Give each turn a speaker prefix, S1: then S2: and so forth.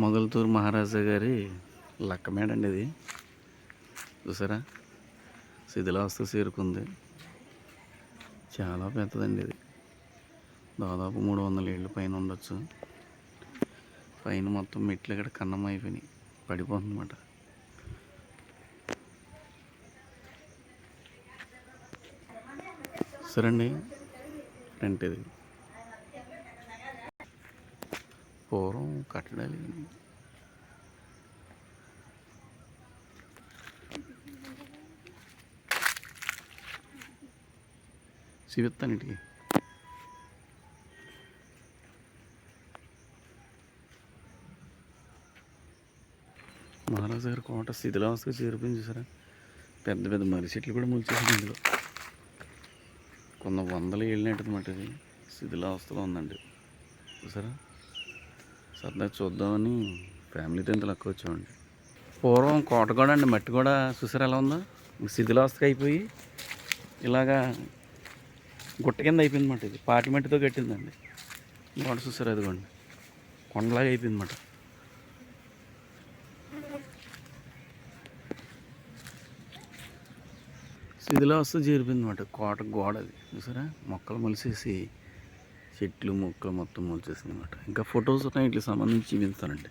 S1: మొగల్తూరు మహారాజా గారి లక్కమేడ అండి ఇది. చూసారా? శిథిలావస్థ చేరుకుంది చాలా పెద్దదండి ఇది. దాదాపు మూడు వందల ఏళ్ళు పైన ఉండొచ్చు. పైన మొత్తం మెట్లు ఇక్కడ కన్నం అయిపోయినాయి. పడిపోతుందన్నమాట. సరే అండి రెంట్ ఇది. పూర్వం కట్టడాలు ఇవి. మహారాజు గారి కోట శిథిలావస్థగా చేరిపోయింది చూసారా? పెద్ద పెద్ద మర్రి చెట్లు కూడా ముల్చేసింది ఇందులో. కొన్ని వందలు ఏళ్ళు అనమాట ఇది శిథిలావస్థలో ఉందండి. చూసారా? సరదా చూద్దామని ఫ్యామిలీతో ఇంత లక్క వచ్చామండి. పూర్వం కోట కూడా అండి మట్టి కూడా చూసారు ఎలా ఉందో? శిథిలావస్థగా అయిపోయి ఇలాగా గుట్ట కింద అయిపోయింది అన్నమాట ఇది. పాటి మట్టితో కట్టిందండి. గోడ చూసారు అదిగోండి కొండలాగా అయిపోయింది అన్నమాట శిథిలావస్థ చేరిపోయింది అన్నమాట కోట గోడ అది. చూసారా? మొక్కలు మొలిసేసి చెట్లు మొక్కలు మొత్తం వచ్చేసింది అనమాట ఇంకా ఫొటోస్ ఉన్నాయి వీటికి సంబంధించి చూపిస్తానండి